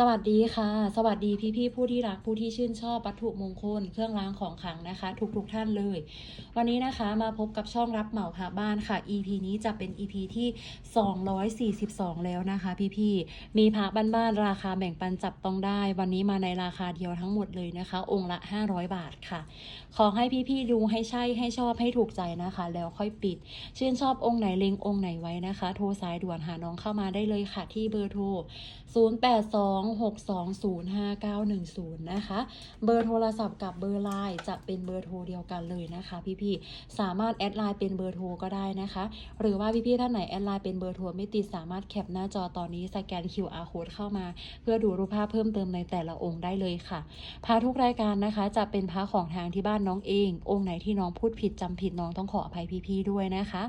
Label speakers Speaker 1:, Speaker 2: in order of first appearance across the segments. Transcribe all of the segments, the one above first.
Speaker 1: สวัสดีค่ะ สวัสดีพี่ๆผู้ที่รักผู้ที่ชื่นชอบวัตถุมงคล เครื่องรางของขลังนะคะ ทุกๆท่านเลย วันนี้นะคะมาพบกับช่องรับเหมาพาบ้านค่ะ EP นี้จะเป็น EP ที่ 242 แล้วนะคะ พี่ๆมีพระบ้านๆราคาแบ่งปันจับต้องได้ วันนี้มาในราคาเดียวทั้งหมดเลยนะคะ องค์ละ 500 บาทค่ะ ขอให้พี่ๆดูให้ใช่ให้ชอบให้ถูกใจนะคะ แล้วค่อยปิด ชื่นชอบองค์ไหนเล็งองค์ไหนไว้นะคะ โทรสายด่วนหาน้องเข้ามาได้เลยค่ะที่เบอร์โทร0826205910 นะคะ เบอร์โทรศัพท์กับเบอร์ไลน์จะเป็นเบอร์โทรเดียวกันเลยนะคะ พี่ๆ สามารถแอดไลน์เป็นเบอร์โทรก็ได้นะคะ หรือว่าพี่ๆ ท่านไหนแอดไลน์เป็นเบอร์โทรไม่ติดสามารถแคปหน้าจอตอนนี้สแกน QR code เข้ามา เพื่อดูรูปภาพเพิ่มเติมในแต่ละองค์ได้เลยค่ะ พาทุกรายการนะคะ จะเป็นพาของทางที่บ้านน้องเอง องค์ไหนที่น้องพูดผิดจำผิดน้องต้องขออภัยพี่ๆ ด้วยนะคะ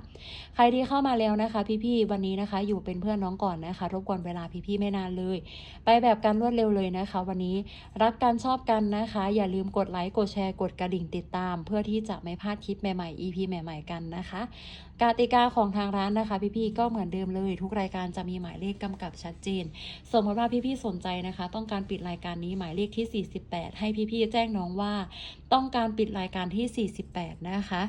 Speaker 1: ใครที่เข้ามาแล้วนะคะ พี่ๆ วันนี้นะคะ อยู่เป็นเพื่อนน้องก่อนนะคะ รบกวนเวลาพี่ๆ ไม่นานเลย ไปแบบแบบการรวดเร็วเลยนะคะ วันนี้รักกันชอบกันนะคะ อย่าลืมกดไลค์กดแชร์กดกระดิ่งติดตาม เพื่อที่จะไม่พลาดคลิปใหม่ๆ EP ใหม่ ๆกันนะคะกติกาของทางร้านนะคะ พี่ๆก็เหมือนเดิมเลย ทุกรายการจะมีหมายเลขกำกับชัดเจน สมมติว่าพี่ๆสนใจนะคะ ต้องการปิดรายการนี้หมายเลขที่ 48 ให้พี่ๆแจ้งน้องว่า ต้องการปิดรายการที่ 48 นะคะ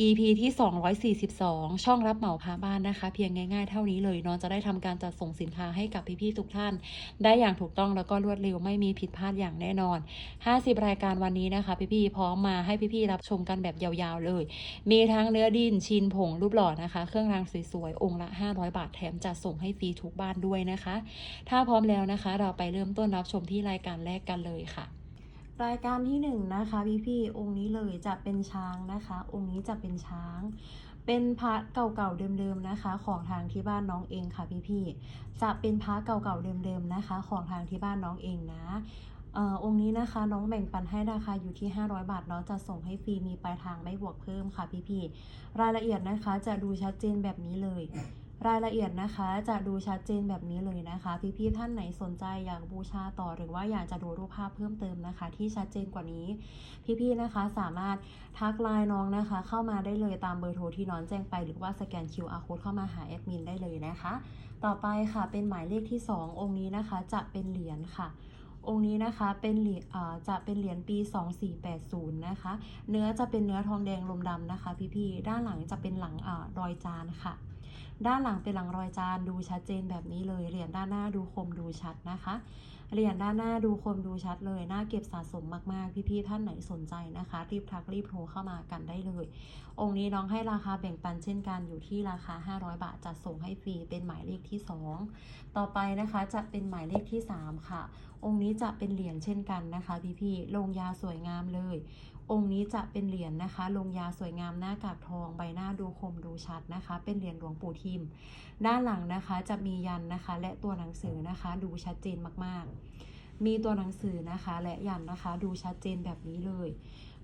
Speaker 1: EP ที่ 242 ช่องรับเหมาพาบ้านนะคะ เพียงง่ายๆ เท่านี้เลยน้องจะได้ทำการจัดส่งสินค้าให้กับพี่ๆทุกท่าน ได้อย่างถูกต้องแล้วก็รวดเร็วไม่มีผิดพลาดอย่างแน่นอน 50 รายการวันนี้นะคะ พี่ๆพร้อมมาให้พี่ๆรับชมกันแบบยาวๆเลย มีทั้งเนื้อดินชินผงรูปหล่อนะคะ เครื่องรางสวยๆ องค์ละ 500 บาทแถมจัดส่งให้ฟรีทุกบ้านด้วยนะคะ ถ้าพร้อมแล้วนะคะ เราไปเริ่มต้นรับชมที่รายการแรกกันเลยค่ะ รายการที่หนึ่งนะคะพี่พี่องค์นี้เลยจะเป็นช้างนะคะ องค์นี้จะเป็นช้าง เป็นพระเก่าๆเดิมๆนะคะ ของทางที่บ้านน้องเองค่ะพี่พี่จะเป็นพระเก่าๆเดิมๆนะคะ ของทางที่บ้านน้องเองนะออองค์นี้นะคะน้องแบ่งปันให้ราคาอยู่ที่ 500 บาทเนาะจะส่งให้ฟรีมีปลายทางไม่บวกเพิ่มค่ะพี่พี่ๆรายละเอียดนะคะจะดูชัดเจนแบบนี้เลย รายละเอียดนะคะจะดูชัดเจนแบบนี้เลยนะคะ พี่ๆท่านไหนสนใจอยากบูชาต่อหรือว่าอยากจะดูรูปภาพเพิ่มเติมนะคะ ที่ชัดเจนกว่านี้ พี่ๆนะคะสามารถทักไลน์น้องนะคะ เข้ามาได้เลยตามเบอร์โทรที่น้องแจ้งไป หรือว่าสแกน QR code เข้ามาหาแอดมินได้เลยนะคะ ต่อไปค่ะเป็นหมายเลขที่ 2 องค์นี้นะคะ จะเป็นเหรียญค่ะ องค์นี้นะคะเป็นเหรียญจะเป็นเหรียญปี 2480 นะคะ เนื้อจะเป็นเนื้อทองแดงลมดำนะคะ พี่ๆ ด้านหลังจะเป็นหลังอรอยจานค่ะ ด้านหลังเป็นหลังรอยจานดูชัดเจนแบบนี้เลย เหรียญด้านหน้าดูคมดูชัดนะคะ เหรียญด้านหน้าดูคมดูชัดเลย น่าเก็บสะสมมากๆ พี่ๆ ท่านไหนสนใจนะคะ รีบทักรีบโทรเข้ามากันได้เลย องค์นี้น้องให้ราคาแบ่งปันเช่นกันอยู่ที่ราคา 500 บาทจัดส่งให้ฟรีเป็นหมายเลขที่ 2 ต่อไปนะคะจะเป็นหมายเลขที่ 3 ค่ะ องค์นี้จะเป็นเหรียญเช่นกันนะคะพี่ๆลงยาสวยงามเลย องค์นี้จะเป็นเหรียญนะคะ ลงยาสวยงามหน้ากากทองใบหน้าดูคมดูชัดนะคะ เป็นเหรียญหลวงปู่ทิม ด้านหลังนะคะจะมียันนะคะ และตัวหนังสือนะคะ ดูชัดเจนมากๆ มีตัวหนังสือนะคะ และยันนะคะ ดูชัดเจนแบบนี้เลย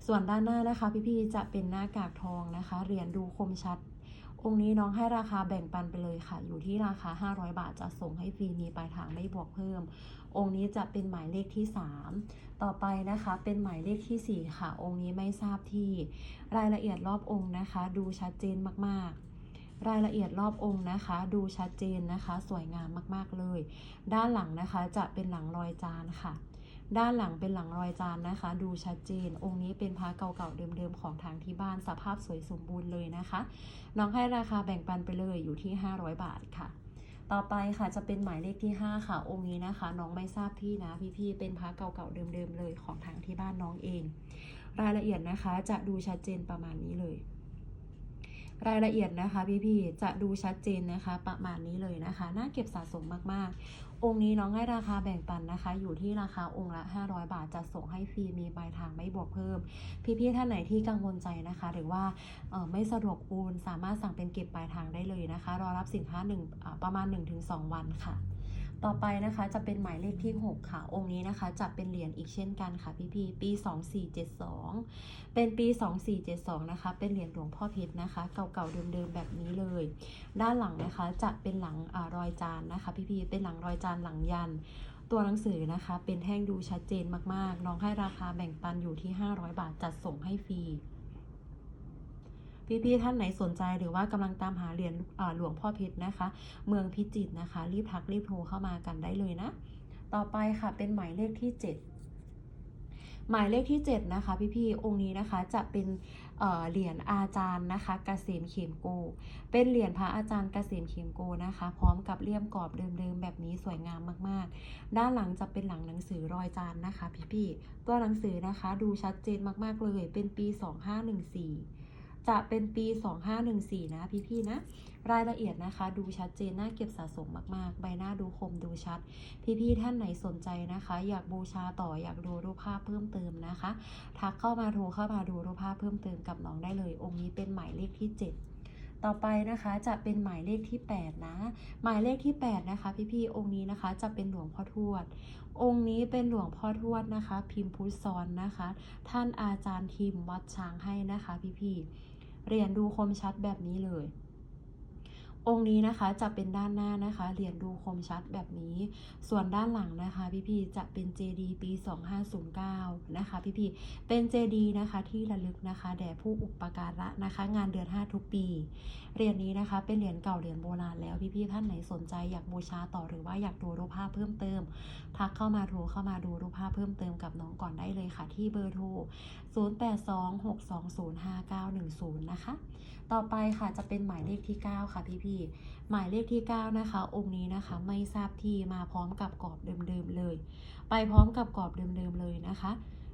Speaker 1: ส่วนด้านหน้านะคะ พี่ๆจะเป็นหน้ากากทองนะคะเหรียญดูคมชัดองค์นี้น้องให้ราคาแบ่งปันไปเลยค่ะ อยู่ที่ราคา 500 บาทจะส่งให้ฟรีมีปลายทางไม่บวกเพิ่ม องค์นี้จะเป็นหมายเลขที่ 3 ต่อไปนะคะเป็นหมายเลขทีสี่ 4 ค่ะ องค์นี้ไม่ทราบที่ รายละเอียดรอบองค์นะคะ ดูชัดเจนมากๆรายละเอียดรอบองค์นะคะ ดูชัดเจนนะคะ สวยงามมากๆเลย ด้านหลังนะคะจะเป็นหลังรอยจานค่ะ ด้านหลังเป็นหลังรอยจานนะคะ ดูชัดเจน องค์นี้เป็นพระเก่าๆเดิมๆของทางที่บ้านสภาพสวยสมบูรณ์เลยนะคะ น้องให้ราคาแบ่งปันไปเลยอยู่ที่ 500 บาทค่ะ ต่อไปค่ะจะเป็นหมายเลขที่ 5 ค่ะ องค์นี้นะคะ น้องไม่ทราบที่นะพี่ๆเป็นพระเก่าๆเดิมๆเลยของทางที่บ้านน้องเอง รายละเอียดนะคะจะดูชัดเจนประมาณนี้เลย รายละเอียดนะคะพี่ๆจะดูชัดเจนนะคะประมาณนี้เลยนะคะ น่าเก็บสะสมมากๆ องค์นี้น้องให้ราคาแบ่งปันนะคะ อยู่ที่ราคาองค์ละ 500 บาทจะส่งให้ฟรีมีปลายทางไม่บวกเพิ่ม พี่ๆท่านไหนที่กังวลใจนะคะ หรือว่าไม่สะดวกโอนสามารถสั่งเป็นเก็บปลายทางได้เลยนะคะ รอรับสินค้าหนึ่งประมาณ 1-2 วันค่ะ ต่อไปนะคะจะเป็นหมายเลขที่ 6 ค่ะ องค์นี้นะคะจะเป็นเหรียญอีกเช่นกันค่ะพี่ๆปี 2472 เป็นปี 2472 นะคะ เป็นเหรียญหลวงพ่อเพชรนะคะ เก่าๆเดิมๆแบบนี้เลย ด้านหลังนะคะจะเป็นหลังอรอยจานนะคะ พี่ๆเป็นหลังรอยจานหลังยัน ตัวหนังสือนะคะ เป็นแท่งดูชัดเจนมากๆ น้องให้ราคาแบ่งปันอยู่ที่ 500 บาทจัดส่งให้ฟรี พี่ๆท่านไหนสนใจหรือว่ากำลังตามหาเหรียญหลวงพ่อเพชรนะคะ เมืองพิจิตรนะคะ รีบทักรีบโทรเข้ามากันได้เลยนะ ต่อไปค่ะเป็นหมายเลขที่ 7หมายเลขที่ 7 นะคะ พี่ๆองค์นี้นะคะจะเป็นเหรียญอาจารย์นะคะเกษมเขียมโก เป็นเหรียญพระอาจารย์เกษมเขียมโกนะคะ พร้อมกับเลี่ยมกรอบเดิมๆแบบนี้สวยงามมากๆ ด้านหลังจะเป็นหลังหนังสือรอยจานนะคะ พี่ๆตัวหนังสือนะคะ ดูชัดเจนมากๆเลยเป็นปี 2514 จะเป็นปี 2514 นะพี่ๆนะ รายละเอียดนะคะดูชัดเจนน่าเก็บสะสมมากๆ ใบหน้าดูคมดูชัด พี่ๆท่านไหนสนใจนะคะ อยากบูชาต่ออยากดูรูปภาพเพิ่มเติมนะคะ ทักเข้ามาโทรเข้ามาดูรูปภาพเพิ่มเติมกับน้องได้เลย องค์นี้เป็นหมายเลขที่ 7ต่อไปนะคะจะเป็นหมายเลขที่ 8 นะ หมายเลขที่ 8 นะคะ พี่ๆองค์นี้นะคะจะเป็นหลวงพ่อทวด องค์นี้เป็นหลวงพ่อทวดนะคะ พิมพ์พุทธซ้อนนะคะ ท่านอาจารย์ทีมวัดช้างให้นะคะ พี่ๆ เรียนดูคมชัดแบบนี้เลย องค์นี้นะคะจะเป็นด้านหน้านะคะเหรียญดูคมชัดแบบนี้ ส่วนด้านหลังนะคะพี่ๆจะเป็นเจดีปี 2509 นะคะพี่ๆเป็นเจดีนะคะที่ระลึกนะคะ แด่ผู้อุปการะนะคะ งานเดือน 5 ทุกปีเหรียญนี้นะคะ เป็นเหรียญเก่าเหรียญโบราณแล้วพี่ๆท่านไหนสนใจอยากบูชาต่อหรือว่าอยากดูรูปภาพเพิ่มเติม ทักเข้ามาโทรเข้ามาดูรูปภาพเพิ่มเติมกับน้องก่อนได้เลยค่ะ ที่เบอร์โทร 0826205910 นะคะ ต่อไปค่ะจะเป็นหมายเลขที่ 9 ค่ะพี่ๆหมายเลขที่ 9 นะคะ องค์นี้นะคะไม่ทราบที่มาพร้อมกับกรอบเดิมๆเลย ไปพร้อมกับกรอบเดิมๆเลยนะคะ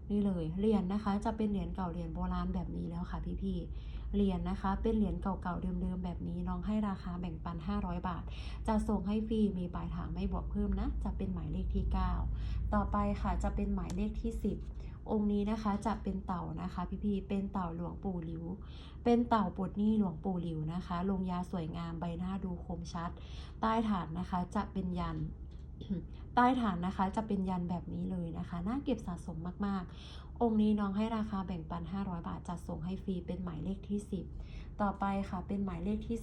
Speaker 1: นี่เลยเหรียญนะคะ จะเป็นเหรียญเก่าเหรียญโบราณแบบนี้แล้วค่ะพี่ๆเหรียญนะคะ เป็นเหรียญเก่าๆเดิมๆแบบนี้น้องให้ราคาแบ่งปัน 500 บาท จะส่งให้ฟรีมีปลายทางไม่บวกเพิ่มนะ จะเป็นหมายเลขที่ 9 ต่อไปค่ะจะเป็นหมายเลขที่ 10องค์นี้นะคะจะเป็นเต่านะคะ พี่ๆ เป็นเต่าหลวงปู่หลิว เป็นเต่าปลดนี้หลวงปู่หลิวนะคะ ลงยาสวยงามใบหน้าดูคมชัด ใต้ฐานนะคะจะเป็นยันใต้ฐานนะคะจะเป็นยันแบบนี้เลยนะคะน่าเก็บสะสมมากๆ องค์นี้น้องให้ราคาแบ่งปัน 500 บาทจัดส่งให้ฟรีเป็นหมายเลขที่ 10 ต่อไปค่ะเป็นหมายเลขที่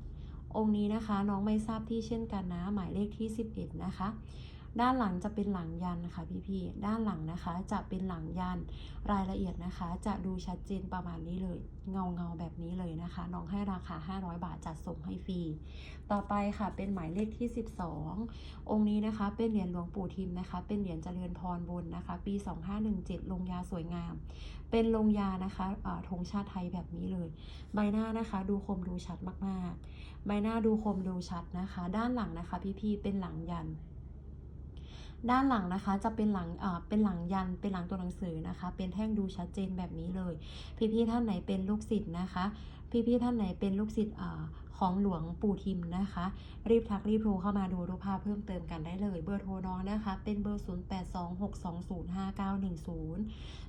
Speaker 1: 11 องค์นี้นะคะน้องไม่ทราบที่เช่นกันนะหมายเลขที่ 11 นะคะ ด้านหลังจะเป็นหลังยันค่ะพี่ๆ ด้านหลังนะคะจะเป็นหลังยันรายละเอียดนะคะ จะดูชัดเจนประมาณนี้เลย เงาเงาแบบนี้เลยนะคะ น้องให้ราคา 500 บาทจัดส่งให้ฟรี ต่อไปค่ะเป็นหมายเลขที่ 12 องค์นี้นะคะ เป็นเหรียญหลวงปู่ทิมนะคะ เป็นเหรียญเจริญพรบนนะคะ ปี 2517 ลงยาสวยงาม เป็นลงยานะคะธงชาติไทยแบบนี้เลย ใบหน้านะคะดูคมดูชัดมากๆ ใบหน้าดูคมดูชัดนะคะ ด้านหลังนะคะ พี่ๆ เป็นหลังยัน ด้านหลังนะคะจะเป็นหลังอ่าเป็นหลังยันเป็นหลังตัวหนังสือนะคะ เป็นแท่งดูชัดเจนแบบนี้เลย พี่ๆท่านไหนเป็นลูกศิษย์นะคะ พี่ๆท่านไหนเป็นลูกศิษย์อ่า ของหลวงปู่ทิมนะคะ รีบทักรีบโทรเข้ามาดูรูปภาพเพิ่มเติมกันได้เลย เบอร์โทรน้องนะคะ เป็นเบอร์ 0826205910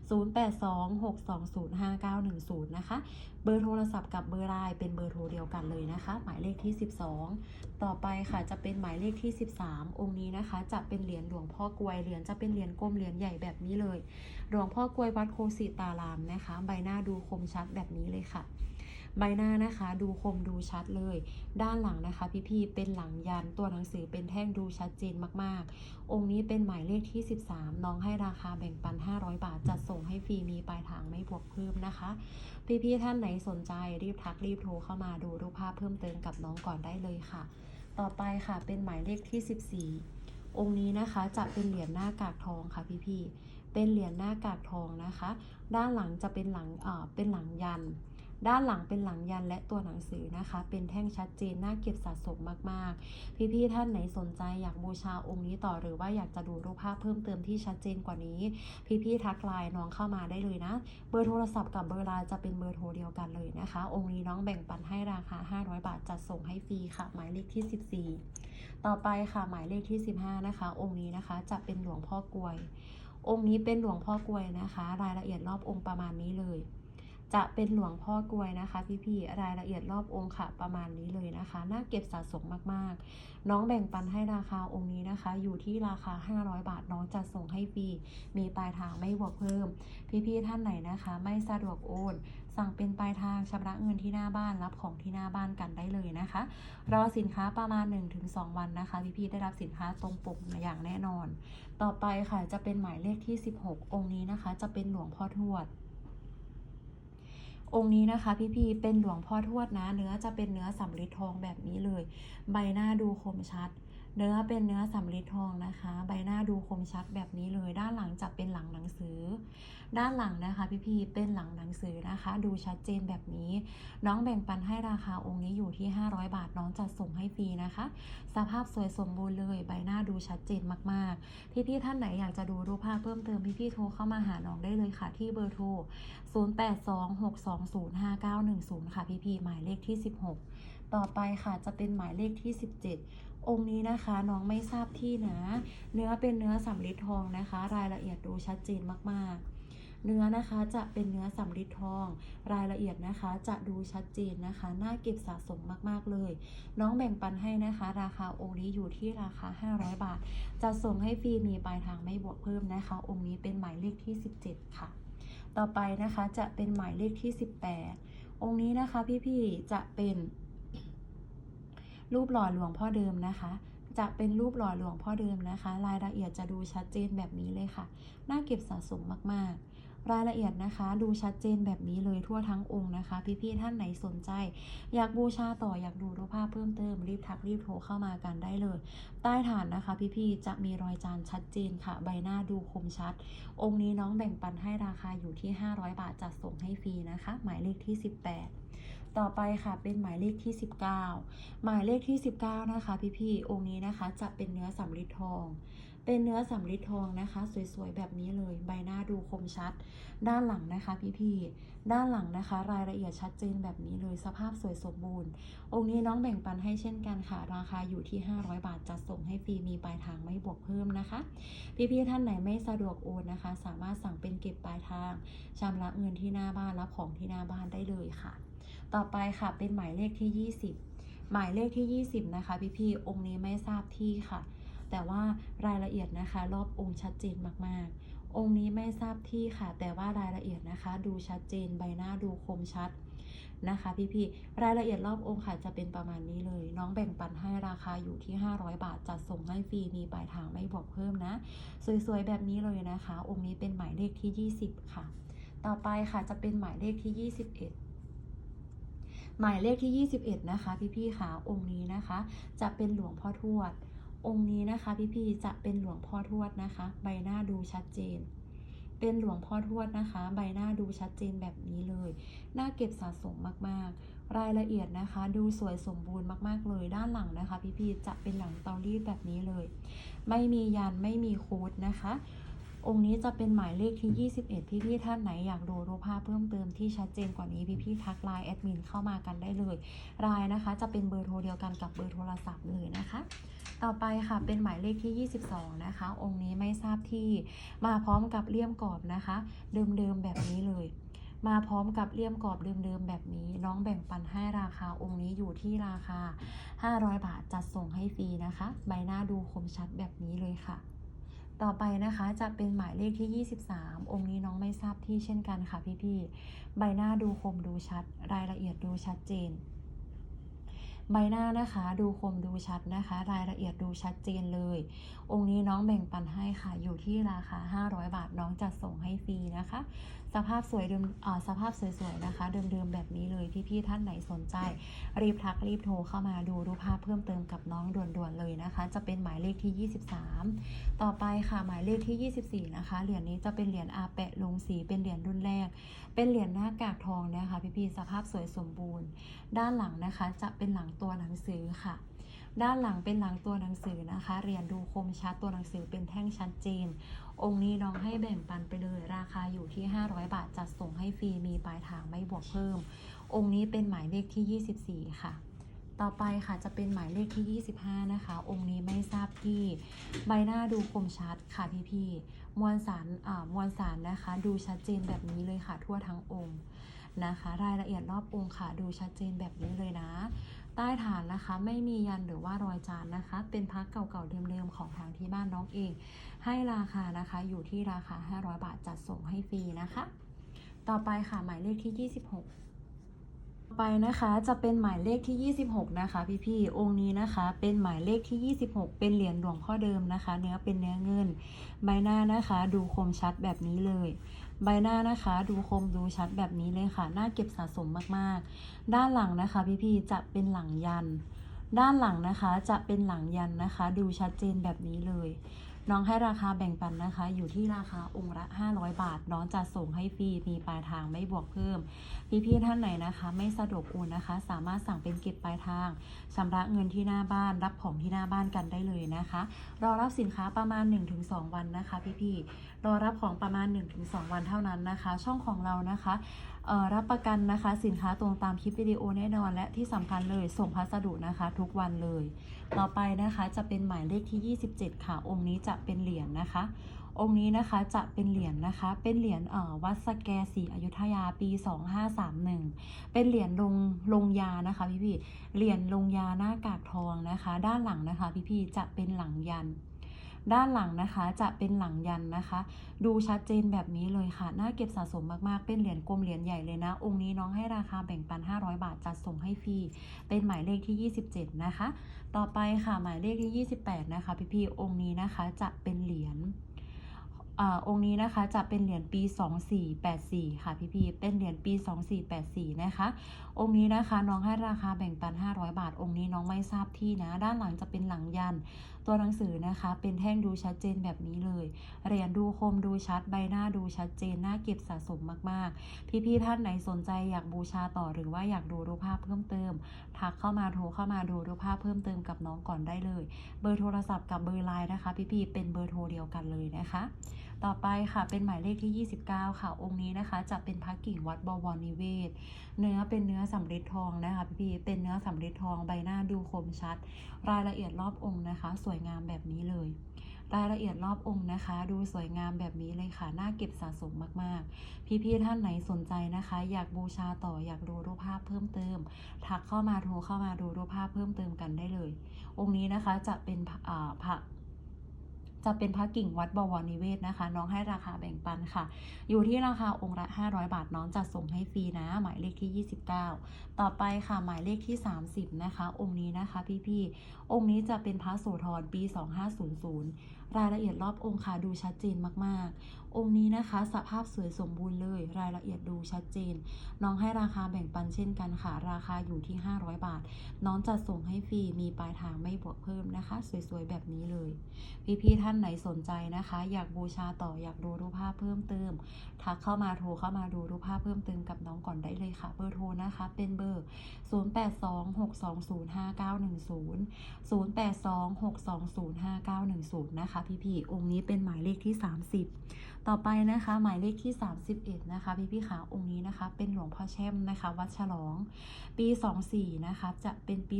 Speaker 1: 0826205910 นะคะ เบอร์โทรศัพท์กับเบอร์ไลน์เป็นเบอร์โทรเดียวกันเลยนะคะ หมายเลขที่ 12 ต่อไปค่ะจะเป็นหมายเลขที่ 13 องค์นี้นะคะ จะเป็นเหรียญหลวงพ่อกลวยเหรียญจะเป็นเหรียญกลมเหรียญใหญ่แบบนี้เลย หลวงพ่อกลวยวัดโคสิตารามนะคะ ใบหน้าดูคมชัดแบบนี้เลยค่ะ ใบหน้านะคะดูคมดูชัดเลย ด้านหลังนะคะ พี่ๆเป็นหลังยันตัวหนังสือเป็นแท่งดูชัดเจนมากๆ องค์นี้เป็นหมายเลขที่ 13 น้องให้ราคาแบ่งปัน 500 บาท จัดส่งให้ฟรีมีปลายทางไม่บวกเพิ่มนะคะ พี่ๆท่านไหนสนใจรีบทักรีบโทรเข้ามาดูรูปภาพเพิ่มเติมกับน้องก่อนได้เลยค่ะ ต่อไปค่ะเป็นหมายเลขที่ 14 องค์นี้นะคะจะเป็นเหรียญหน้ากากทองค่ะพี่ๆเป็นเหรียญหน้ากากทองนะคะ ด้านหลังจะเป็นหลังเอ่อเป็นหลังยัน ด้านหลังเป็นหลังยันและตัวหนังสือนะคะ เป็นแท่งชัดเจนน่าเก็บสะสมมากๆ พี่ๆท่านไหนสนใจอยากบูชาองค์นี้ต่อหรือว่าอยากจะดูรูปภาพเพิ่มเติมที่ชัดเจนกว่านี้ พี่ๆทักไลน์น้องเข้ามาได้เลยนะ เบอร์โทรศัพท์กับเบอร์ไลน์จะเป็นเบอร์โทรเดียวกันเลยนะคะ องค์นี้น้องแบ่งปันให้ราคา 500 บาทจัดส่งให้ฟรีค่ะ หมายเลขที่ 14 ต่อไปค่ะหมายเลขที่ 15 นะคะ องค์นี้นะคะจะเป็นหลวงพ่อกลวยองค์นี้เป็นหลวงพ่อกลวยนะคะ รายละเอียดรอบองค์ประมาณนี้เลย จะเป็นหลวงพ่อกลวยนะคะพี่ๆรายละเอียดรอบองค์ค่ะ ประมาณนี้เลยนะคะ น่าเก็บสะสมมากๆ น้องแบ่งปันให้ราคาองค์นี้นะคะ อยู่ที่ราคา 500 บาทน้องจะส่งให้ฟรีมีปลายทางไม่บวกเพิ่ม พี่ๆท่านไหนนะคะ ไม่สะดวกโอนสั่งเป็นปลายทางชำระเงินที่หน้าบ้านรับของที่หน้าบ้านกันได้เลยนะคะ รอสินค้าประมาณ 1-2 วันนะคะ พี่ๆได้รับสินค้าตรงปกอย่างแน่นอน ต่อไปค่ะจะเป็นหมายเลขที่ 16 องค์นี้นะคะ จะเป็นหลวงพ่อทวด องค์นี้นะคะ พี่ๆเป็นหลวงพ่อทวดนะ เนื้อจะเป็นเนื้อสำริดทองแบบนี้เลย ใบหน้าดูคมชัด เนื้อเป็นเนื้อสำริดทองนะคะ ใบหน้าดูคมชัดแบบนี้เลย ด้านหลังจะเป็นหลังหนังสือ ด้านหลังนะคะพี่ๆเป็นหลังหนังสือนะคะ ดูชัดเจนแบบนี้ น้องแบ่งปันให้ราคาองค์นี้อยู่ที่ 500 บาทน้องจัดส่งให้ฟรีนะคะ สภาพสวยสมบูรณ์เลย ใบหน้าดูชัดเจนมากๆ พี่ๆท่านไหนอยากจะดูรูปภาพเพิ่มเติมพี่ๆโทรเข้ามาหาน้องได้เลยค่ะ ที่เบอร์โทร 0826205910 ค่ะพี่ๆหมายเลขที่ 16 ต่อไปค่ะจะเป็นหมายเลขที่ 17 องค์นี้นะคะน้องไม่ทราบที่นะ เนื้อเป็นเนื้อสำริดทองนะคะ รายละเอียดดูชัดเจนมากๆ เนื้อนะคะจะเป็นเนื้อสำริดทอง รายละเอียดนะคะจะดูชัดเจนนะคะน่าเก็บสะสมมากๆเลย น้องแบ่งปันให้นะคะ ราคาองค์นี้อยู่ที่ราคา 500 บาท จะส่งให้ฟรีมีปลายทางไม่บวกเพิ่มนะคะ องค์นี้เป็นหมายเลขที่ 17 ค่ะ ต่อไปนะคะจะเป็นหมายเลขที่ 18 องค์นี้นะคะพี่ๆจะเป็น รูปหล่อหลวงพ่อเดิมนะคะ จะเป็นรูปหล่อหลวงพ่อเดิมนะคะ รายละเอียดจะดูชัดเจนแบบนี้เลยค่ะ น่าเก็บสะสมมากๆรายละเอียดนะคะดูชัดเจนแบบนี้เลยทั่วทั้งองค์นะคะ พี่ๆท่านไหนสนใจ อยากบูชาต่ออยากดูรูปภาพเพิ่มเติม รีบทักรีบโทรเข้ามากันได้เลย ใต้ฐานนะคะ พี่ๆจะมีรอยจานชัดเจนค่ะ ใบหน้าดูคมชัด องค์นี้น้องแบ่งปันให้ราคาอยู่ที่ 500 บาทจัดส่งให้ฟรีนะคะ หมายเลขที่ 18 ต่อไปค่ะเป็นหมายเลขที่ 19 หมายเลขที่ 19 นะคะ พี่ๆองค์นี้นะคะ จะเป็นเนื้อสำริดทอง เป็นเนื้อสำริดทองนะคะ สวยๆแบบนี้เลยใบหน้าดูคมชัด ด้านหลังนะคะ พี่ๆด้านหลังนะคะ รายละเอียดชัดเจนแบบนี้เลยสภาพสวยสมบูรณ์ องค์นี้น้องแบ่งปันให้เช่นกันค่ะ ราคาอยู่ที่ 500 บาทจัดส่งให้ฟรีมีปลายทางไม่บวกเพิ่มนะคะ พี่ๆท่านไหนไม่สะดวกโอนนะคะ สามารถสั่งเป็นเก็บปลายทางชำระเงินที่หน้าบ้านรับของที่หน้าบ้านได้เลยค่ะ ต่อไปค่ะเป็นหมายเลขที่ 20 หมายเลขที่ 20 นะคะพี่ๆองค์นี้ไม่ทราบที่ค่ะ แต่ว่ารายละเอียดนะคะ รอบองค์ชัดเจนมากๆ องค์นี้ไม่ทราบที่ค่ะ แต่ว่ารายละเอียดนะคะ ดูชัดเจนใบหน้าดูคมชัดนะคะพี่ๆรายละเอียดรอบองค์ค่ะจะเป็นประมาณนี้เลย น้องแบ่งปันให้ราคาอยู่ที่ 500 บาท จัดส่งให้ฟรีมีปลายทางไม่บวกเพิ่มนะ สวยๆ แบบนี้เลยนะคะ องค์นี้เป็นหมายเลขที่ 20 ค่ะ ต่อไปค่ะจะเป็นหมายเลขที่ 21 หมายเลขที่ 21 นะคะ พี่ๆค่ะองค์นี้นะคะ จะเป็นหลวงพ่อทวด องค์นี้นะคะ พี่ๆจะเป็นหลวงพ่อทวดนะคะ ใบหน้าดูชัดเจน เป็นหลวงพ่อทวดนะคะ ใบหน้าดูชัดเจนแบบนี้เลยน่าเก็บสะสมมากๆ รายละเอียดนะคะ ดูสวยสมบูรณ์มากๆเลยด้านหลังนะคะ พี่ๆจะเป็นหลังเตารีดแบบนี้เลย ไม่มียันไม่มีคูดนะคะ องค์นี้จะเป็นหมายเลขที่ 21 พี่ๆท่านไหนอยากดูรูปภาพเพิ่มเติมที่ชัดเจนกว่านี้พี่ๆทักไลน์แอดมินเข้ามากันได้เลยรายนะคะ จะเป็นเบอร์โทรเดียวกันกับเบอร์โทรศัพท์เลยนะคะต่อไปค่ะเป็นหมายเลขที่ 22 นะคะ องค์นี้ไม่ทราบที่มาพร้อมกับเลี่ยมกรอบนะคะ เดิมๆแบบนี้เลย มาพร้อมกับเลี่ยมกรอบเดิมๆแบบนี้ น้องแบ่งปันให้ราคาองค์นี้อยู่ที่ราคา 500 บาทจัดส่งให้ฟรีนะคะ ใบหน้าดูคมชัดแบบนี้เลยค่ะ ต่อไปนะคะจะเป็นหมายเลขที่ 23 องค์นี้น้องไม่ทราบที่เช่นกันค่ะพี่ๆ ใบหน้าดูคมดูชัด รายละเอียดดูชัดเจน ใบหน้านะคะดูคมดูชัดนะคะ รายละเอียดดูชัดเจนเลย องค์นี้น้องแบ่งปันให้ค่ะอยู่ที่ราคา 500 บาทน้องจะส่งให้ฟรีนะคะ สภาพสวยเดิมอ่าสภาพสวยๆนะคะ เดิมๆแบบนี้เลยพี่ๆท่านไหนสนใจ รีบทักรีบโทรเข้ามาดูรูปภาพเพิ่มเติมกับน้องด่วนๆเลยนะคะ จะเป็นหมายเลขที่ 23 ต่อไปค่ะหมายเลขที่ 24 นะคะ เหรียญนี้จะเป็นเหรียญอาแปะลงสีเป็นเหรียญรุ่นแรก เป็นเหรียญหน้ากากทองนะคะพี่ๆสภาพสวยสมบูรณ์ ด้านหลังนะคะจะเป็นหลังตัวหนังสือค่ะด้านหลังเป็นหลังตัวหนังสือนะคะเหรียญดูคมชัดตัวหนังสือเป็นแท่งชัดเจน องค์นี้น้องให้แบ่งปันไปเลยราคาอยู่ที่ 500 บาทจัดส่งให้ฟรีมีปลายทางไม่บวกเพิ่ม องค์นี้เป็นหมายเลขที่ 24 ค่ะ ต่อไปค่ะจะเป็นหมายเลขที่ 25 นะคะ องค์นี้ไม่ทราบที่ใบหน้าดูคมชัดค่ะพี่ๆมวลสารอ่ามวลสารนะคะ ดูชัดเจนแบบนี้เลยค่ะทั่วทั้งองค์นะคะ รายละเอียดรอบองค์ค่ะ ดูชัดเจนแบบนี้เลยนะ ใต้ฐานนะคะ ไม่มียันหรือว่ารอยจานนะคะ เป็นพักเก่าๆเดิมๆของทางที่บ้านน้องเอง ให้ราคานะคะอยู่ที่ราคา 500 บาทจัดส่งให้ฟรีนะคะ ต่อไปค่ะหมายเลขที่ 26ต่อไปนะคะจะเป็นหมายเลขที่ 26 นะคะ พี่ๆองค์นี้นะคะ เป็นหมายเลขที่ 26 เป็นเหรียญหลวงพ่อเดิมนะคะ เนื้อเป็นเนื้อเงิน ใบหน้านะคะ ดูคมชัดแบบนี้เลย ใบหน้านะคะ ดูคมดูชัดแบบนี้เลยค่ะน่าเก็บสะสมมากๆ ด้านหลังนะคะพี่ๆจะเป็นหลังยัน ด้านหลังนะคะจะเป็นหลังยันนะคะ ดูชัดเจนแบบนี้เลย น้องให้ราคาแบ่งปันนะคะ อยู่ที่ราคาองค์ละ 500 บาท น้องจะส่งให้ฟรีมีปลายทางไม่บวกเพิ่ม พี่ๆท่านไหนนะคะ ไม่สะดวกโอนนะคะ สามารถสั่งเป็นเก็บปลายทางชำระเงินที่หน้าบ้าน รับของที่หน้าบ้านกันได้เลยนะคะรอรับสินค้าประมาณ 1-2 วันนะคะ พี่ๆรอรับของประมาณ 1-2 วันเท่านั้นนะคะ ช่องของเรานะคะรับประกันนะคะ สินค้าตรงตามคลิปวิดีโอแน่นอนและที่สำคัญเลยส่งพัสดุนะคะ ทุกวันเลย ต่อไปนะคะจะเป็นหมายเลขที่ 27 ค่ะ องค์นี้จะเป็นเหรียญนะคะ องค์นี้นะคะจะเป็นเหรียญนะคะ เป็นเหรียญเอ่อวัดสแกศรีอยุธยาปี 2531 เป็นเหรียญลงลงยานะคะพี่พี่ๆเหรียญลงยาหน้ากากทองนะคะ ด้านหลังนะคะพี่พี่ๆจะเป็นหลังยัน ด้านหลังนะคะจะเป็นหลังยันนะคะ ดูชัดเจนแบบนี้เลยค่ะ น่าเก็บสะสมมากๆ เป็นเหรียญกลมเหรียญใหญ่เลยนะ องค์นี้น้องให้ราคาแบ่งปัน 500 บาทจัดส่งให้ฟรี เป็นหมายเลขที่ 27 นะคะ ต่อไปค่ะหมายเลขที่ 28 นะคะ พี่ๆองค์นี้นะคะจะเป็นเหรียญอ่าองค์นี้นะคะจะเป็นเหรียญปี 2484 ค่ะพี่ๆเป็นเหรียญปี 2484 นะคะ องค์นี้นะคะน้องให้ราคาแบ่งปัน 500 บาท องค์นี้น้องไม่ทราบที่นะ ด้านหลังจะเป็นหลังยัน ตัวหนังสือนะคะ เป็นแท่งดูชัดเจนแบบนี้เลยเหรียญดูคมดูชัดใบหน้าดูชัดเจนหน่าเก็บสะสมมากๆ พี่ๆท่านไหนสนใจอยากบูชาต่อหรือว่าอยากดูรูปภาพเพิ่มเติม ทักเข้ามาโทรเข้ามาดูรูปภาพเพิ่มเติมกับน้องก่อนได้เลย เบอร์โทรศัพท์กับเบอร์ไลน์นะคะ พี่ๆเป็นเบอร์โทรเดียวกันเลยนะคะ ต่อไปค่ะเป็นหมายเลขที่ 29 ค่ะ องค์นี้นะคะ จะเป็นพระกิ่งวัดบวรนิเวศ เนื้อเป็นเนื้อสำริดทองนะคะพี่ๆเป็นเนื้อสำริดทองใบหน้าดูคมชัด รายละเอียดรอบองค์นะคะ สวยงามแบบนี้เลย รายละเอียดรอบองค์นะคะ ดูสวยงามแบบนี้เลยค่ะน่าเก็บสะสมมากๆ พี่ๆท่านไหนสนใจนะคะ อยากบูชาต่ออยากดูรูปภาพเพิ่มเติม ทักเข้ามาโทรเข้ามาดูรูปภาพเพิ่มเติมกันได้เลย องค์นี้นะคะจะเป็นพระ จะเป็นพระกิ่งวัดบวรนิเวศนะคะ น้องให้ราคาแบ่งปันค่ะ อยู่ที่ราคาองค์ละ 500 บาทน้องจะส่งให้ฟรีนะ หมายเลขที่ 29 ต่อไปค่ะหมายเลขที่ 30 นะคะ องค์นี้นะคะพี่ๆองค์นี้จะเป็นพระโสธรปี 2500 รายละเอียดรอบองค์ค่ะดูชัดเจนมากๆ องค์นี้นะคะ สภาพสวยสมบูรณ์เลย รายละเอียดดูชัดเจน น้องให้ราคาแบ่งปันเช่นกันค่ะ ราคาอยู่ที่ 500 บาท น้องจัดส่งให้ฟรี มีปลายทางไม่บวกเพิ่มนะคะ สวยๆ แบบนี้เลย พี่ๆท่านไหนสนใจนะคะ อยากบูชาต่ออยากดูรูปภาพเพิ่มเติม ทักเข้ามาโทรเข้ามาดูรูปภาพเพิ่มเติมกับน้องก่อนได้เลยค่ะ เบอร์โทรนะคะ เป็นเบอร์ 0826205910 0826205910 นะคะพี่ๆองค์นี้เป็นหมายเลขที่ 30ต่อไปนะคะ หมายเลขที่ 31 นะคะ พี่ๆค่ะองค์นี้นะคะ เป็นหลวงพ่อแช่มนะคะ วัดฉลอง ปี 24 นะคะ จะเป็นปี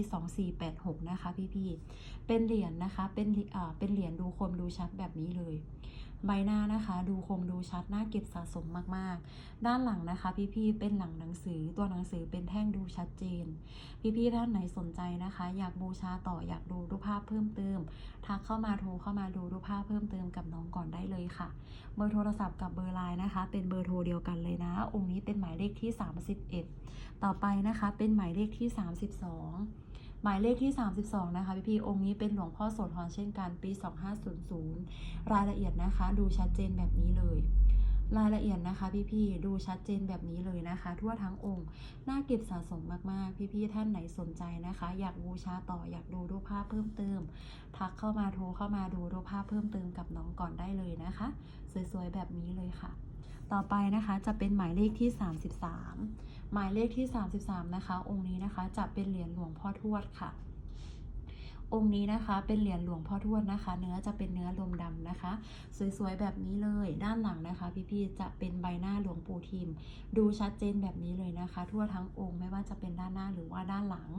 Speaker 1: 2486 นะคะ พี่ๆเป็นเหรียญนะคะ เป็นเอ่าเป็นเหรียญดูคมดูชัดแบบนี้เลย ใบหน้านะคะ ดูคมดูชัดน่าเก็บสะสมมากๆ ด้านหลังนะคะ พี่ๆเป็นหลังหนังสือ ตัวหนังสือเป็นแท่งดูชัดเจน พี่ๆท่านไหนสนใจนะคะ อยากบูชาต่ออยากดูรูปภาพเพิ่มเติมทักเข้ามาโทรเข้ามาดูรูปภาพเพิ่มเติมกับน้องก่อนได้เลยค่ะ เบอร์โทรศัพท์กับเบอร์ไลน์นะคะ เป็นเบอร์โทรเดียวกันเลยนะ องค์นี้เป็นหมายเลขที่ 31 ต่อไปนะคะ เป็นหมายเลขที่ 32 หมายเลขที่ 32 นะคะพี่ๆองค์นี้เป็นหลวงพ่อโสธรเช่นกันปี 2500 รายละเอียดนะคะดูชัดเจนแบบนี้เลย รายละเอียดนะคะพี่ๆดูชัดเจนแบบนี้เลยนะคะ ทั่วทั้งองค์น่าเก็บสะสมมากๆ พี่ๆท่านไหนสนใจนะคะ อยากบูชาต่ออยากดูรูปภาพเพิ่มเติม ทักเข้ามาโทรเข้ามาดูรูปภาพเพิ่มเติมกับน้องก่อนได้เลยนะคะ สวยๆแบบนี้เลยค่ะ ต่อไปนะคะจะเป็นหมายเลขที่ 33 หมายเลขที่ 33 นะคะ องค์นี้นะคะจะเป็นเหรียญหลวงพ่อทวดค่ะ องค์นี้นะคะเป็นเหรียญหลวงพ่อทวดนะคะ เนื้อจะเป็นเนื้อลมดำนะคะ สวยๆแบบนี้เลย ด้านหลังนะคะ พี่ๆจะเป็นใบหน้าหลวงปู่ทิม ดูชัดเจนแบบนี้เลยนะคะ ทั่วทั้งองค์ไม่ว่าจะเป็นด้านหน้าหรือว่าด้านหลัง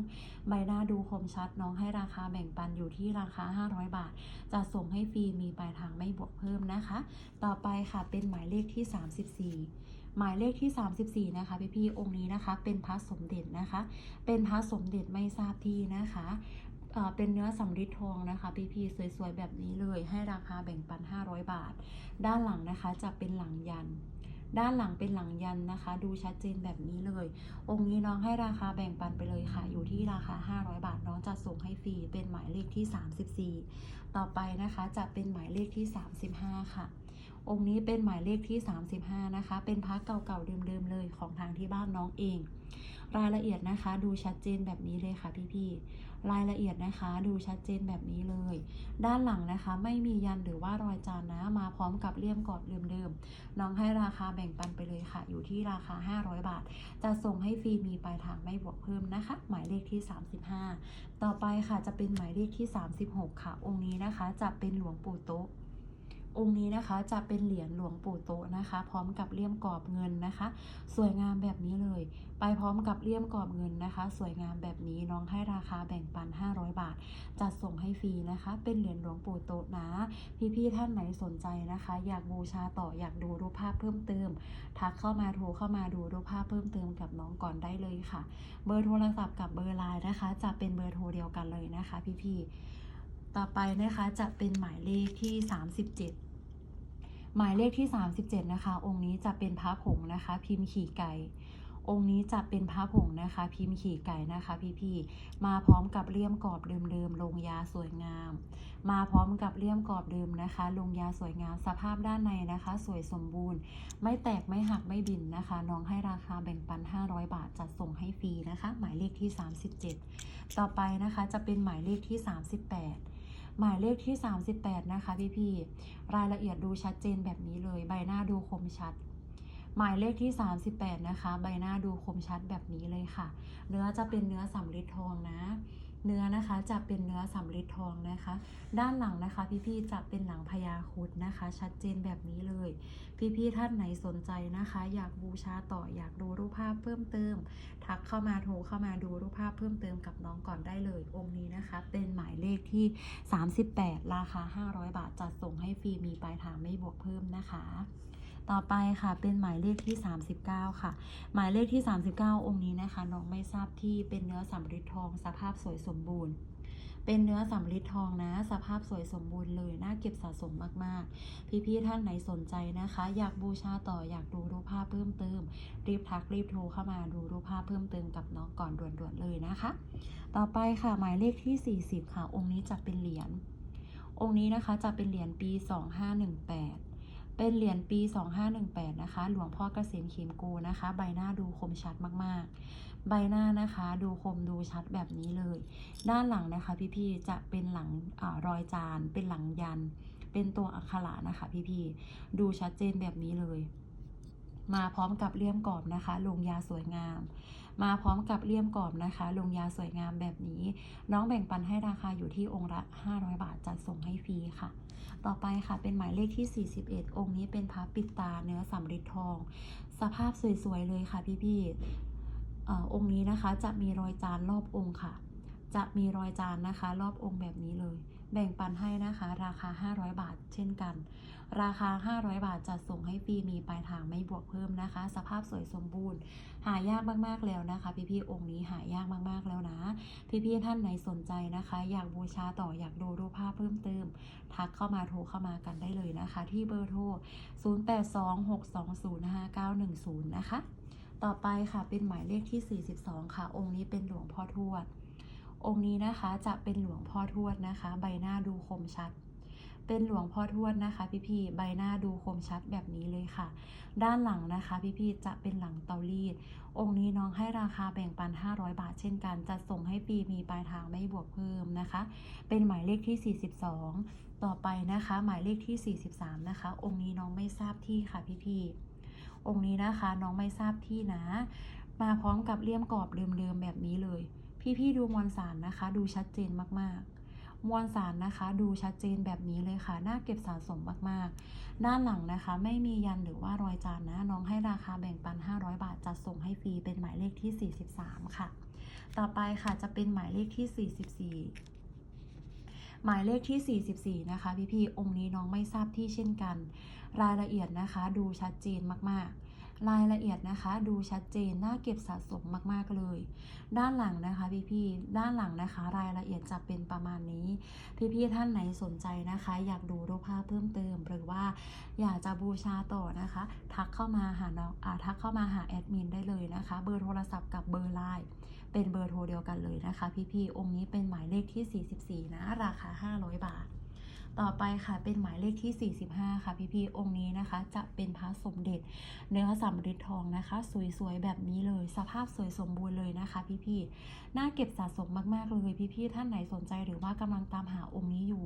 Speaker 1: ใบหน้าดูคมชัดน้องให้ราคาแบ่งปันอยู่ที่ราคา 500 บาท จะส่งให้ฟรีมีปลายทางไม่บวกเพิ่มนะคะ ต่อไปค่ะเป็นหมายเลขที่ 34 หมายเลขที่ 34 นะคะพี่ๆองค์นี้นะคะ เป็นพระสมเด็จนะคะ เป็นพระสมเด็จไม่ทราบที่นะคะเป็นเนื้อสำริดทองนะคะ พี่ๆสวยๆ แบบนี้เลย ให้ราคาแบ่งปัน 500 บาท ด้านหลังนะคะจะเป็นหลังยัน ด้านหลังเป็นหลังยันนะคะ ดูชัดเจนแบบนี้เลย องค์นี้น้องให้ราคาแบ่งปันไปเลยค่ะ อยู่ที่ราคา 500 บาท น้องจะส่งให้ฟรีเป็นหมายเลขที่ 34 ต่อไปนะคะจะเป็นหมายเลขที่ 35 ค่ะ องค์นี้เป็นหมายเลขที่ 35 นะคะ เป็นพระเก่าๆเดิมๆเลยของทางที่บ้านน้องเอง รายละเอียดนะคะดูชัดเจนแบบนี้เลยค่ะพี่ๆ รายละเอียดนะคะดูชัดเจนแบบนี้เลย ด้านหลังนะคะไม่มียันหรือว่ารอยจานนะมาพร้อมกับเลี่ยมกอบเดิมๆ น้องให้ราคาแบ่งปันไปเลยค่ะ อยู่ที่ราคา 500 บาท จะส่งให้ฟรีมีปลายทางไม่บวกเพิ่มนะคะ หมายเลขที่ 35 ต่อไปค่ะจะเป็นหมายเลขที่ 36 ค่ะ องค์นี้นะคะจะเป็นหลวงปู่โต๊ะ องค์นี้นะคะจะเป็นเหรียญหลวงปู่โตนะคะ พร้อมกับเลี่ยมกรอบเงินนะคะ สวยงามแบบนี้เลย ไปพร้อมกับเลี่ยมกรอบเงินนะคะ สวยงามแบบนี้น้องให้ราคาแบ่งปัน 500 บาท จัดส่งให้ฟรีนะคะ เป็นเหรียญหลวงปู่โตนะพี่ๆท่านไหนสนใจนะคะ อยากบูชาต่ออยากดูรูปภาพเพิ่มเติม ทักเข้ามาโทรเข้ามาดูรูปภาพเพิ่มเติมกับน้องก่อนได้เลยค่ะ เบอร์โทรศัพท์กับเบอร์ไลน์นะคะ จะเป็นเบอร์โทรเดียวกันเลยนะคะ พี่ๆต่อไปนะคะจะเป็นหมายเลขที่ 37 หมายเลขที่ 37 นะคะ องค์นี้จะเป็นพระผงนะคะ พิมพ์ขี่ไก่ องค์นี้จะเป็นพระผงนะคะ พิมพ์ขี่ไก่นะคะ พี่ๆมาพร้อมกับเลี่ยมกรอบเดิมๆลงยาสวยงาม มาพร้อมกับเลี่ยมกรอบเดิมนะคะ ลงยาสวยงามสภาพด้านในนะคะ สวยสมบูรณ์ ไม่แตกไม่หักไม่บินนะคะ น้องให้ราคาแบ่งปัน 500 บาทจัดส่งให้ฟรีนะคะ หมายเลขที่ 37 ต่อไปนะคะจะเป็นหมายเลขที่ 38 หมายเลขที่ 38 นะคะพี่พี่รายละเอียดดูชัดเจนแบบนี้เลย ใบหน้าดูคมชัด หมายเลขที่ 38 นะคะ ใบหน้าดูคมชัดแบบนี้เลยค่ะ เนื้อจะเป็นเนื้อสำริดทองนะ เนื้อนะคะจะเป็นเนื้อสำริดทองนะคะ ด้านหลังนะคะ พี่ๆจะเป็นหลังพญาครุดนะคะ ชัดเจนแบบนี้เลย พี่ๆท่านไหนสนใจนะคะ อยากบูชาต่ออยากดูรูปภาพเพิ่มเติม ทักเข้ามาโทรเข้ามาดูรูปภาพเพิ่มเติมกับน้องก่อนได้เลย องค์นี้นะคะ เป็นหมายเลขที่ 38 ราคา 500 บาทจัดส่งให้ฟรีมีปลายทางไม่บวกเพิ่มนะคะ ต่อไปค่ะเป็นหมายเลขที่ 39 ค่ะ หมายเลขที่ 39 องค์นี้นะคะน้องไม่ทราบที่เป็นเนื้อสำริดทองสภาพสวยสมบูรณ์เป็นเนื้อสำริดทองนะ สภาพสวยสมบูรณ์เลยน่าเก็บสะสมมากๆ พี่ๆท่านไหนสนใจนะคะ อยากบูชาต่ออยากดูรูปภาพเพิ่มเติม รีบทักรีบโทรเข้ามาดูรูปภาพเพิ่มเติมกับน้องก่อนด่วนๆเลยนะคะ ต่อไปค่ะหมายเลขที่ 40 ค่ะ องค์นี้จะเป็นเหรียญองค์นี้นะคะจะเป็นเหรียญปี 2518 เป็นเหรียญปี 2518 นะคะ หลวงพ่อเกษมเขมโกนะคะ ใบหน้าดูคมชัดมากๆ ใบหน้านะคะดูคมดูชัดแบบนี้เลย ด้านหลังนะคะพี่ๆ จะเป็นหลังอรอยจาน เป็นหลังยัน เป็นตัวอักขระนะคะพี่ๆ ดูชัดเจนแบบนี้เลย มาพร้อมกับเลี่ยมกรอบนะคะ ลงยาสวยงาม มาพร้อมกับเลี่ยมกรอบนะคะ ลงยาสวยงามแบบนี้ น้องแบ่งปันให้ราคาอยู่ที่องค์ละ 500 บาทจัดส่งให้ฟรีค่ะ ต่อไปค่ะเป็นหมายเลขที่ 41 องค์นี้เป็นพระปิดตาเนื้อสำริดทอง สภาพสวยๆเลยค่ะพี่ๆอองค์นี้นะคะจะมีรอยจานรอบองค์ค่ะ จะมีรอยจานนะคะ รอบองค์แบบนี้เลย แบ่งปันให้นะคะ ราคา 500 บาท เช่นกัน ราคา 500 บาทจัดส่งให้ฟรีมีปลายทางไม่บวกเพิ่มนะคะ สภาพสวยสมบูรณ์ หายากมากๆแล้วนะคะ พี่ๆองค์นี้หายากมากๆแล้วนะ พี่ๆท่านไหนสนใจนะคะ อยากบูชาต่ออยากดูรูปภาพเพิ่มเติม ทักเข้ามาโทรเข้ามากันได้เลยนะคะ ที่เบอร์โทร 0826205910 นะคะ ต่อไปค่ะเป็นหมายเลขที่ 42 ค่ะ องค์นี้เป็นหลวงพ่อทวด องค์นี้นะคะจะเป็นหลวงพ่อทวดนะคะ ใบหน้าดูคมชัด เป็นหลวงพ่อทวดนะคะ พี่ๆใบหน้าดูคมชัดแบบนี้เลยค่ะ ด้านหลังนะคะ พี่ๆจะเป็นหลังเตารีด องค์นี้น้องให้ราคาแบ่งปัน 500 บาท เช่นกันจัดส่งให้ฟรีมีปลายทางไม่บวกเพิ่มนะคะ เป็นหมายเลขที่ 42 ต่อไปนะคะ หมายเลขที่ 43 นะคะ องค์นี้น้องไม่ทราบที่ค่ะพี่ๆองค์นี้นะคะน้องไม่ทราบที่นะ มาพร้อมกับเลี่ยมกรอบเดิมๆแบบนี้เลย พี่ๆดูมวลสารนะคะ ดูชัดเจนมากๆ มวลสารนะคะดูชัดเจนแบบนี้เลยค่ะ น่าเก็บสะสมมากๆ ด้านหลังนะคะ ไม่มียันหรือว่ารอยจานนะ น้องให้ราคาแบ่งปัน 500 บาทจัดส่งให้ฟรีเป็นหมายเลขที่ 43 ค่ะ ต่อไปค่ะจะเป็นหมายเลขที่ 44หมายเลขที่ 44 นะคะ พี่ๆองค์นี้น้องไม่ทราบที่เช่นกัน รายละเอียดนะคะ ดูชัดเจนมากๆ รายละเอียดนะคะ ดูชัดเจนน่าเก็บสะสมมากๆเลย ด้านหลังนะคะพี่ๆด้านหลังนะคะ รายละเอียดจะเป็นประมาณนี้พี่ๆท่านไหนสนใจนะคะ อยากดูรูปภาพเพิ่มเติม หรือว่าอยากจะบูชาต่อนะคะ ทักเข้ามาหาน้องอ่าทักเข้ามาหาแอดมินได้เลยนะคะ เบอร์โทรศัพท์กับเบอร์ไลน์เป็นเบอร์โทรเดียวกันเลยนะคะ พี่ๆองค์นี้เป็นหมายเลขที่ 44 นะ ราคา 500 บาท ต่อไปค่ะเป็นหมายเลขที่ 45 ค่ะพี่ๆองค์นี้นะคะ จะเป็นพระสมเด็จ เนื้อสำริดทองนะคะ สวยๆแบบนี้เลย สภาพสวยสมบูรณ์เลยนะคะ พี่ๆน่าเก็บสะสมมากๆเลยพี่ๆท่านไหนสนใจหรือว่ากำลังตามหาองค์นี้อยู่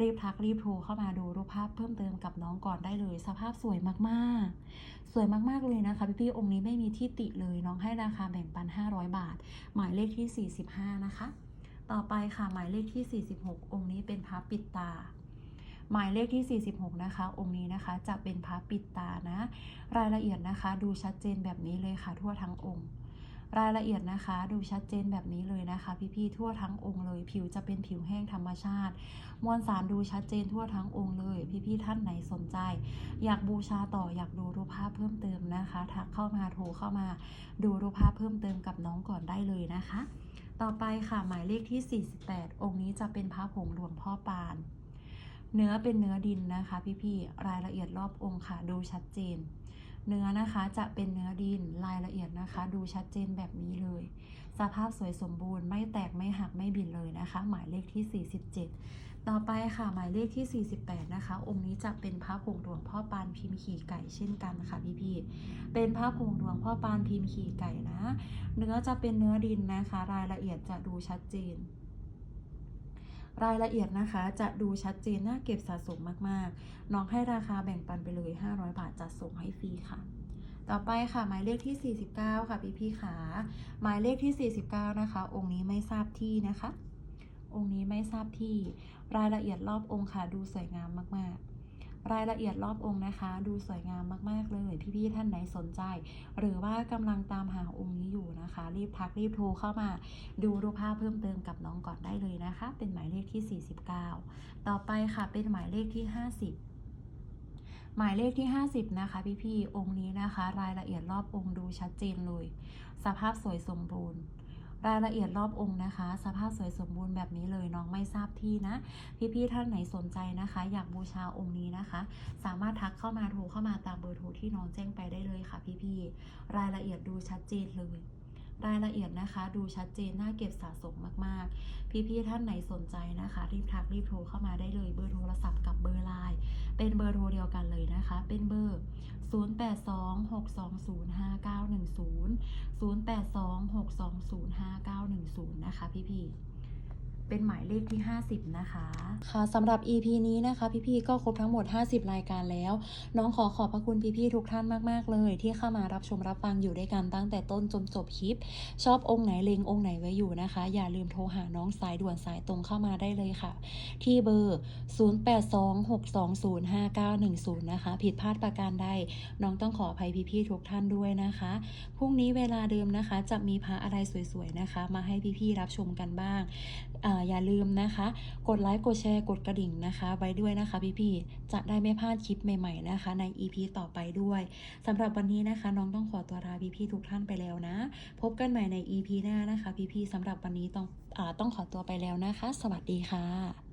Speaker 1: รีบทักรีบโทรเข้ามาดูรูปภาพเพิ่มเติมกับน้องก่อนได้เลย สภาพสวยมากๆ สวยมากๆเลยนะคะ พี่ๆองค์นี้ไม่มีที่ติเลยน้องให้ราคาแบ่งปัน 500 บาท หมายเลขที่ 45 นะคะ ต่อไปค่ะหมายเลขที่ 46 องค์นี้เป็นพระปิดตา หมายเลขที่ 46 นะคะ องค์นี้นะคะจะเป็นพระปิดตานะ รายละเอียดนะคะ ดูชัดเจนแบบนี้เลยค่ะ ทั่วทั้งองค์ รายละเอียดนะคะ ดูชัดเจนแบบนี้เลยนะคะ พี่ๆทั่วทั้งองค์เลย ผิวจะเป็นผิวแห้งธรรมชาติ มวลสารดูชัดเจนทั่วทั้งองค์เลย พี่ๆท่านไหนสนใจ อยากบูชาต่ออยากดูรูปภาพเพิ่มเติมนะคะทักเข้ามาโทรเข้ามา ดูรูปภาพเพิ่มเติมกับน้องก่อนได้เลยนะคะต่อไปค่ะหมายเลขที่ 48 องค์นี้จะเป็นพระผงหลวงพ่อปาน เนื้อเป็นเนื้อดินนะคะพี่ๆรายละเอียดรอบองค์ค่ะดูชัดเจน เนื้อนะคะจะเป็นเนื้อดินรายละเอียดนะคะ ดูชัดเจนแบบนี้เลย สภาพสวยสมบูรณ์ไม่แตกไม่หักไม่บินเลยนะคะ หมายเลขที่ 47 ต่อไปค่ะหมายเลขที่ 48 นะคะ องค์นี้จะเป็นพระผงหลวงพ่อปานพิมพ์ขี่ไก่เช่นกันค่ะพี่ๆเป็นพระผงหลวงพ่อปานพิมพ์ขี่ไก่นะ เนื้อจะเป็นเนื้อดินนะคะ รายละเอียดจะดูชัดเจน รายละเอียดนะคะจะดูชัดเจนน่าเก็บสะสมมากๆ น้องให้ราคาแบ่งปันไปเลย 500 บาทจัดส่งให้ฟรีค่ะ ต่อไปค่ะหมายเลขที่ 49 ค่ะพี่พี่ขาหมายเลขที่ 49 นะคะ องค์นี้ไม่ทราบที่นะคะ องค์นี้ไม่ทราบที่ รายละเอียดรอบองค์ค่ะดูสวยงามมากๆ รายละเอียดรอบองค์นะคะ ดูสวยงามมากๆเลยพี่ๆท่านไหนสนใจ หรือว่ากำลังตามหาองค์นี้อยู่นะคะ รีบทักรีบโทรเข้ามา ดูรูปภาพเพิ่มเติมกับน้องก่อนได้เลยนะคะ เป็นหมายเลขที่ 49 ต่อไปค่ะเป็นหมายเลขที่ 50หมายเลขที่ 50 นะคะ พี่ๆองค์นี้นะคะ รายละเอียดรอบองค์ดูชัดเจนเลย สภาพสวยสมบูรณ์ รายละเอียดรอบองค์นะคะ สภาพสวยสมบูรณ์แบบนี้เลยน้องไม่ทราบที่นะ พี่ๆท่านไหนสนใจนะคะ อยากบูชาองค์นี้นะคะ สามารถทักเข้ามาโทรเข้ามาตามเบอร์โทรที่น้องแจ้งไปได้เลยค่ะ พี่ๆรายละเอียดดูชัดเจนเลยรายละเอียดนะคะ ดูชัดเจนน่าเก็บสะสมมากๆ พี่ๆท่านไหนสนใจนะคะ รีบทักรีบโทรเข้ามาได้เลยเบอร์โทรศัพท์กับเบอร์ไลน์เป็นเบอร์โทรเดียวกันเลยนะคะ เป็นเบอร์ 0826205910 0826205910 นะคะพี่พี เป็นหมายเลขที่ 50 นะคะค่ะสำหรับ EP นี้นะคะพี่ๆก็ครบทั้งหมด 50 รายการแล้ว น้องขอขอบพระคุณพี่ๆทุกท่านมากๆเลย ที่เข้ามารับชมรับฟังอยู่ด้วยกันตั้งแต่ต้นจนจบคลิป ชอบองค์ไหนเลงองค์ไหนไว้อยู่นะคะ อย่าลืมโทรหาน้องสายด่วนสายตรงเข้ามาได้เลยค่ะ ที่เบอร์ 0826205910 นะคะ ผิดพลาดประการใดน้องต้องขออภัยพี่ๆทุกท่านด้วยนะคะพรุ่งนี้เวลาเดิมนะคะจะมีพระอะไรสวยๆนะคะ มาให้พี่ๆรับชมกันบ้างอ่าอย่าลืมนะคะ กดไลค์กดแชร์กดกระดิ่งนะคะไว้ด้วยนะคะพี่ๆจะได้ไม่พลาดคลิปใหม่ๆนะคะ ใน EP ต่อไปด้วยสำหรับวันนี้นะคะ น้องต้องขอตัวลาพี่ๆทุกท่านไปแล้วนะ พบกันใหม่ใน EP หน้านะคะ พี่ๆสำหรับวันนี้ต้องอต้องขอตัวไปแล้วนะคะ สวัสดีค่ะ